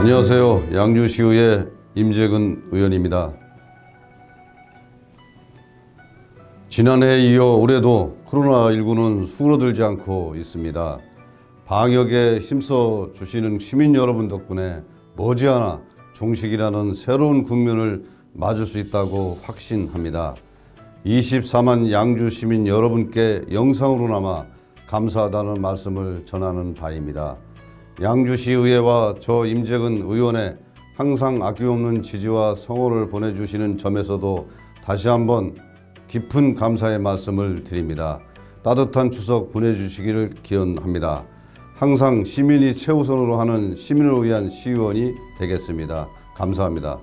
안녕하세요. 양주시의회 임재근 의원입니다. 지난해에 이어 올해도 코로나19는 수그러들지 않고 있습니다. 방역에 힘써 주시는 시민 여러분 덕분에 머지않아 종식이라는 새로운 국면을 맞을 수 있다고 확신합니다. 24만 양주 시민 여러분께 영상으로나마 감사하다는 말씀을 전하는 바입니다. 양주시 의회와 저 임재근 의원의 항상 아낌없는 지지와 성원을 보내주시는 점에서도 다시 한번 깊은 감사의 말씀을 드립니다. 따뜻한 추석 보내주시기를 기원합니다. 항상 시민이 최우선으로 하는 시민을 위한 시의원이 되겠습니다. 감사합니다.